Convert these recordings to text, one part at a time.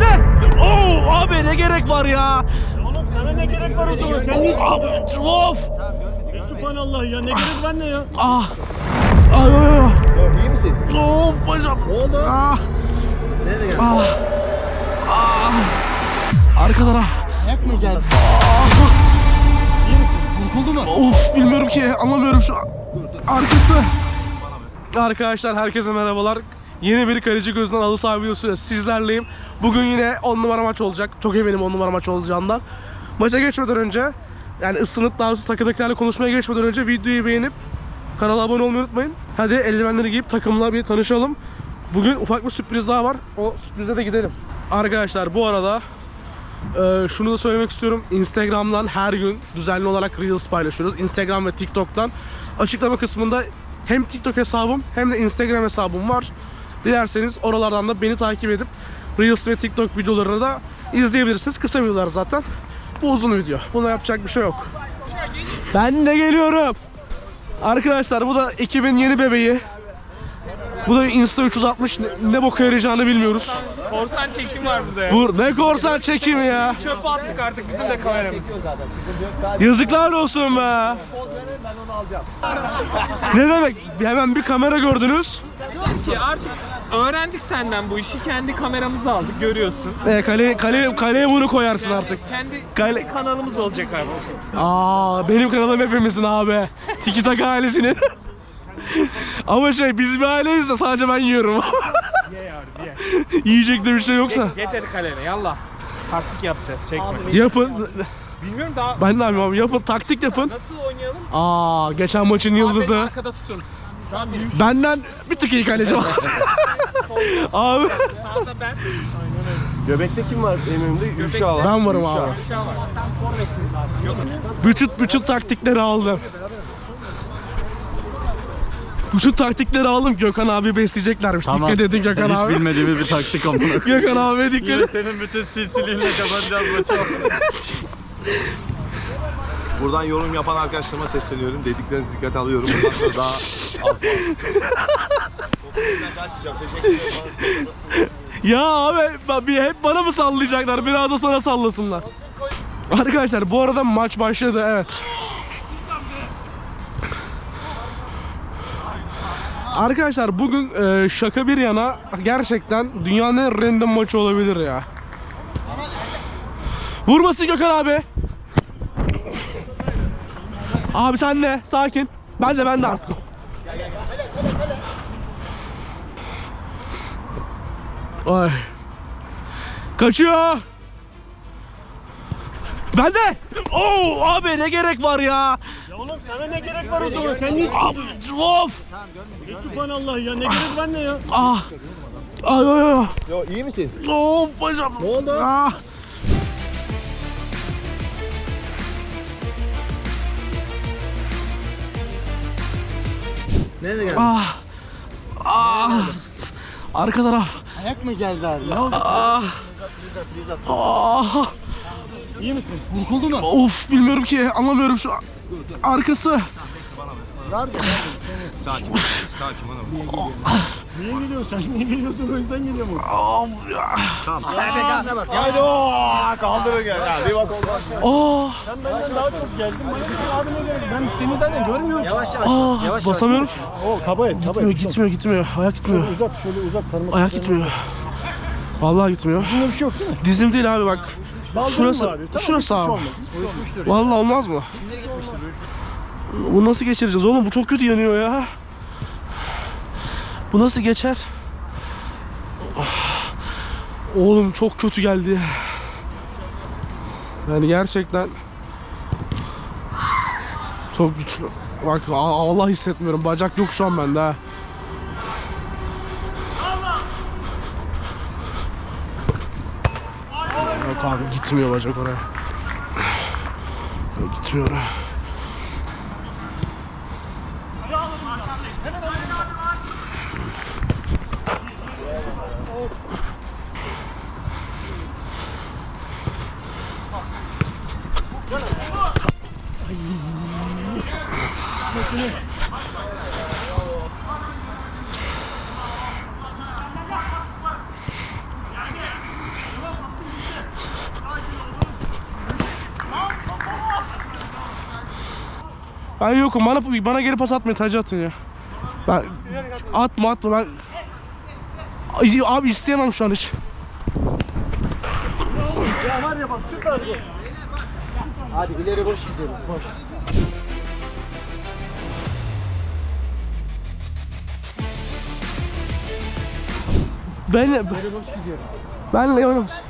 De. Oo abi ne gerek var ya? Oğlum sana ne gerek var o zaman? Sen niye Abi, of. Subhanallah ya ne gerek var ne ya? Ah. Ay ay ay. İyi misin? Of bacağım. Ne oldu? Ah. Nerede geldin? Ah. Ah. Arka taraf. Ayak mı geldi? İyi misin? Burkuldu mu? Of bilmiyorum ki anlamıyorum şu an. arkası. Arkadaşlar herkese merhabalar. Yeni bir kaleci gözünden alı sahibi videosuyla sizlerleyim. Bugün yine 10 numara maç olacak. Çok eminim 10 numara maç olacağından. Maça geçmeden önce yani ısınıp daha sonra takımdakilerle konuşmaya geçmeden önce videoyu beğenip kanala abone olmayı unutmayın. Hadi eldivenleri giyip takımla bir tanışalım. Bugün ufak bir sürpriz daha var. O sürprize de gidelim. Arkadaşlar bu arada ee, şunu da söylemek istiyorum. Instagram'dan her gün düzenli olarak Reels paylaşıyoruz. Instagram ve TikTok'tan. Açıklama kısmında hem TikTok hesabım hem de Instagram hesabım var. Dilerseniz oralardan da beni takip edip Reels ve TikTok videolarını da izleyebilirsiniz. Kısa videolar zaten. Bu uzun video. Buna yapacak bir şey yok. Ben de geliyorum. Arkadaşlar bu da ekibin yeni bebeği. Bu da Insta 360 ne, ne boka yarayacağını bilmiyoruz. Korsan çekim var burada ya. Bu ne korsan çekimi ya. Çöpe attık artık bizim de kameramız. Yazıklar olsun be. ne demek? Hemen bir kamera gördünüz. Ki artık öğrendik senden bu işi. Kendi kameramızı aldık görüyorsun. E, kale, kale, kaleye bunu koyarsın artık. Kendi Kale... kanalımız olacak abi. Aa, benim kanalım hepimizin abi. Tiki Taka ailesinin. Ama şey biz bir aileyiz de sadece ben yiyorum. Yiyecek de bir şey yoksa. Geç hadi kalene yallah. Taktik yapacağız çekme. Yapın. Bilmiyorum daha Ben ne yapayım abi? Yapın. Taktik yapın. nasıl oynayalım? Aa, geçen maçın yıldızı. Arkada tutun. Benden bir tık iyi kaleci var. abi. Sağda ben. Göbekte kim var önümde? Yuşa var. Ben varım abi. Aşağı var. Sen forvetsin zaten. Yok. Bütün bütün taktikleri aldım. Bütün taktikleri aldım. Gökhan abi besleyeceklermiş. Dikkat edin Gökhan Hiç abi. bilmediğimiz bir taktik amına. Gökhan abi dikkat edin. senin bütün silsiliğinle kazanacağız maçı. Buradan yorum yapan arkadaşlarıma sesleniyorum. Dediklerinizi dikkate alıyorum. Bundan sonra daha az Ya abi bir hep bana mı sallayacaklar? Biraz da sana sallasınlar. Arkadaşlar bu arada maç başladı evet. Arkadaşlar bugün e, şaka bir yana gerçekten dünyanın en random maçı olabilir ya. Vurması Gökhan abi. Abi sen de sakin. Ben de ben de artık. Ay. Kaçıyor. Ben de. Oo abi ne gerek var ya? Ya oğlum sana ne gerek var o zaman? Sen niye Abi, of. Subhanallah ya ne gerek var ne ya? Ah. Ay ay ay. Yo iyi misin? Of bacağım. Ne oldu? Ah. Nerede geldin? Ah. Ah. Arka taraf. Ayak mı geldi abi? Ne oldu? Ah. Ah. İyi misin? Burkuldu mu? Of bilmiyorum ki anlamıyorum şu an. Arkası. Sakin. Sakin bana Niye geliyorsun sen? Niye geliyorsun? O yüzden geliyor mu? Ya. Haydi o kaldırın gel. Ya bir bak olmaz. Oh. Sen benden daha çok geldin. Bana abi ne gerek? Ben seni zaten görmüyorum. Yavaş yavaş. Ah. Basamıyorum. O kaba et. Kaba Gitmiyor et. gitmiyor gitmiyor. Ayak gitmiyor. Uzat şöyle uzat parmak. Ayak gitmiyor. Vallahi gitmiyor. Bunda bir şey yok değil mi? Dizim değil abi bak. Baldırın Şurası- mı abi? Tamam, şurası hiçbir şey abi. olmaz, hiçbir şey olmaz. Vallahi olmaz mı? Bu nasıl geçireceğiz oğlum? Bu çok kötü yanıyor ya. Bu nasıl geçer? Ah. Oğlum çok kötü geldi. Yani gerçekten çok güçlü. Bak Allah hissetmiyorum. Bacak yok şu an bende ha. Yok abi gitmiyor bacak oraya. Gitmiyor oraya. Ay. Ben yokum bana bana geri pas atmayın tacı atın ya. Ben atma atma ben Ay, abi isteyemem şu an hiç. Ya var ya bak süper bu. Hadi ileri boş gidiyoruz. Boş. Ben İleri boş gidiyoruz. benle oynar mısın?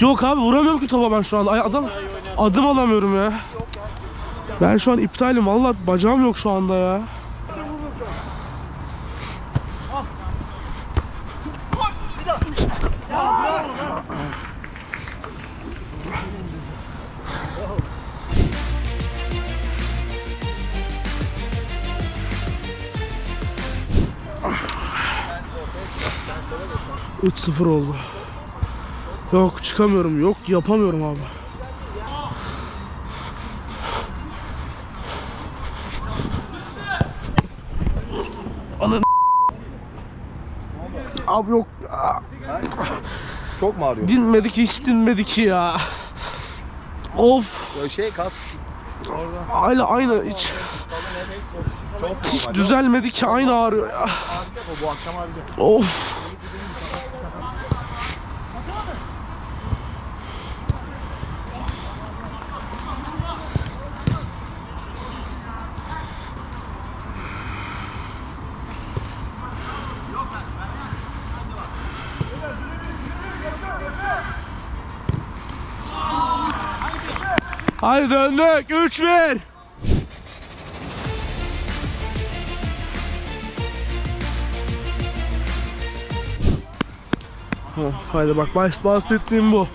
Yok abi vuramıyorum ki topa ben şu anda. Ay, adam adım alamıyorum ya. Ben şu an iptalim. Vallahi bacağım yok şu anda ya. Üç 0 oldu. Yok çıkamıyorum. Yok yapamıyorum abi. Ananı Abi yok. Çok mu ağrıyor? Dinmedi ki hiç dinmedi ki ya. Of. Böyle şey kas. Aynı aynı hiç Çok hiç normal. düzelmedi ki aynı ağrıyor ya. Bu akşam. Of. Haydi döndük. 3-1. Hı, Haydi bak baş bahsettiğim bu.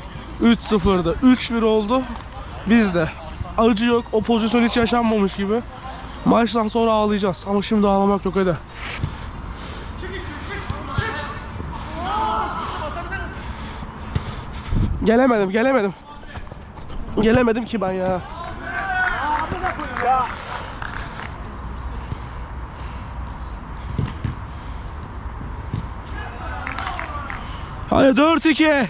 3-0'da 3-1 oldu. Bizde acı yok. O pozisyon hiç yaşanmamış gibi. Maçtan sonra ağlayacağız. Ama şimdi ağlamak yok hadi. Gelemedim, gelemedim. Gelemedim ki ben ya. Hadi 4-2.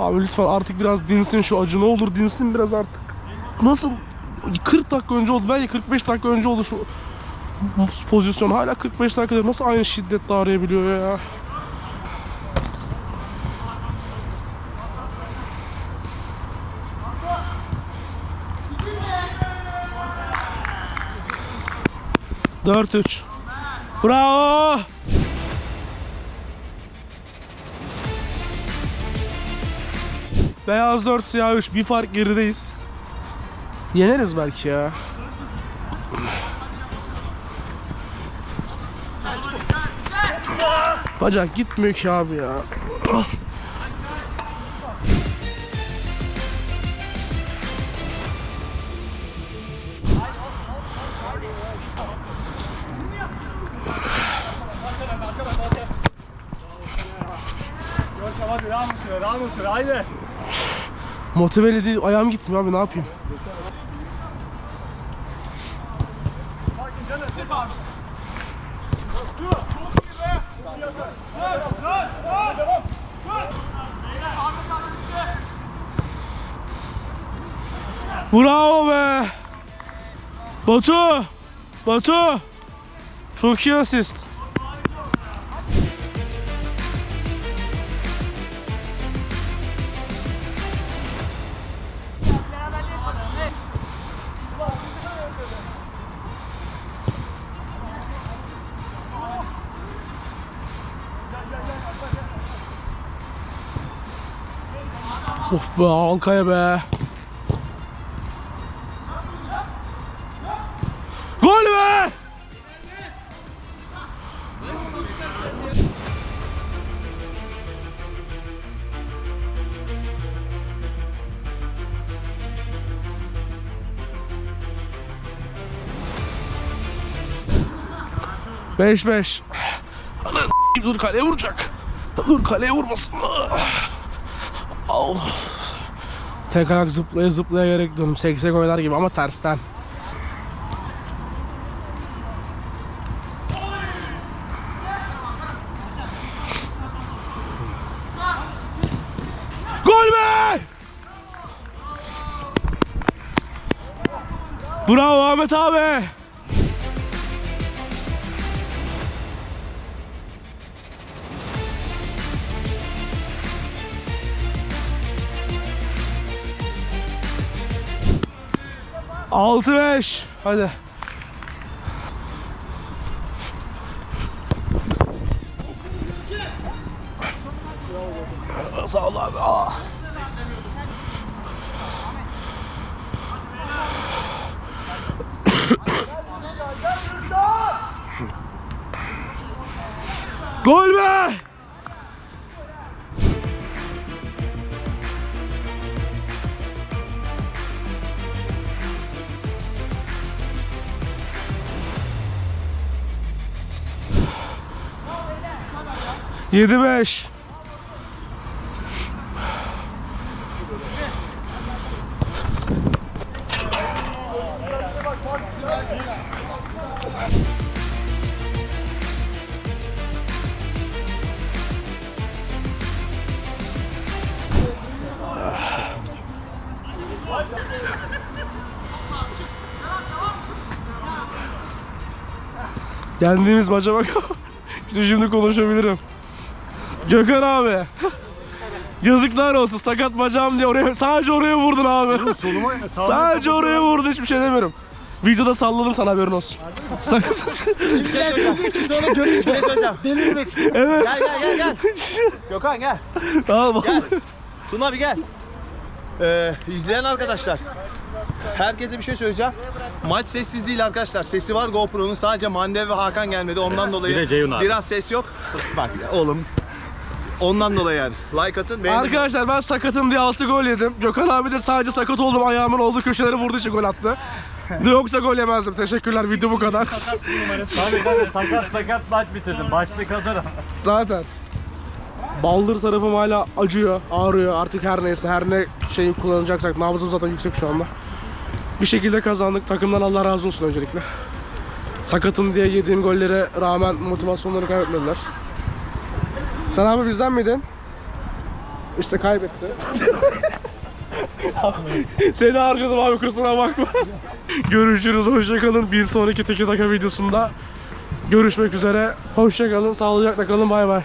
Abi lütfen artık biraz dinsin şu acı ne olur dinsin biraz artık. Nasıl 40 dakika önce oldu belki 45 dakika önce oldu şu pozisyon hala 45 dakikada nasıl aynı şiddetle arayabiliyor ya. Dört üç. Bravo. Beyaz 4 siyah 3 bir fark gerideyiz. Yeneriz belki ya. Bacak gitmiyor ki abi ya. Otur. Haydi. Motiveli değil ayağım gitmiyor abi ne yapayım. Bravo be. Batu. Batu. Çok iyi asist. Of be Alkaya be. Gol be! Beş beş. Dur kaleye vuracak. Dur kaleye vurmasın. Wow. Tek ayak zıplaya zıplaya yere gidiyorum. Seksek oynar gibi ama tersten. Gol be! Bravo Ahmet abi. Altı beş. Hadi. Sağ ol abi. Aa. Gol be! Yedi beş. Yendiğimiz maça bak. işte şimdi konuşabilirim. Gökhan abi. Yazıklar olsun sakat bacağım diye oraya sadece oraya vurdun abi. Soluma sadece oraya vurdun hiçbir şey demiyorum. Videoda salladım sana haberin olsun. Sakat- sonra görünce delirmesin. evet. Gel gel gel gel. Gökhan gel. Tamam. Tuna bir gel. Ee, izleyen arkadaşlar. Herkese bir şey söyleyeceğim. Maç sessiz değil arkadaşlar. Sesi var GoPro'nun. Sadece Mandev ve Hakan gelmedi. Ondan dolayı abi. biraz ses yok. Bak ya oğlum. Ondan dolayı yani. Like atın. beğenin. Arkadaşlar ben sakatım diye 6 gol yedim. Gökhan abi de sadece sakat oldum ayağımın olduğu köşelere vurduğu için gol attı. Yoksa gol yemezdim. Teşekkürler video bu kadar. Tabii tabii sakat sakat maç bitirdim. Başlık hazır. Zaten. Baldır tarafım hala acıyor, ağrıyor. Artık her neyse her ne şeyi kullanacaksak nabzım zaten yüksek şu anda. Bir şekilde kazandık. Takımdan Allah razı olsun öncelikle. Sakatım diye yediğim gollere rağmen motivasyonları kaybetmediler. Sen abi bizden miydin? İşte kaybetti. Seni harcadım abi kusura bakma. Görüşürüz hoşçakalın. Bir sonraki Tiki Taka videosunda görüşmek üzere. Hoşçakalın, sağlıcakla kalın. Bay bay.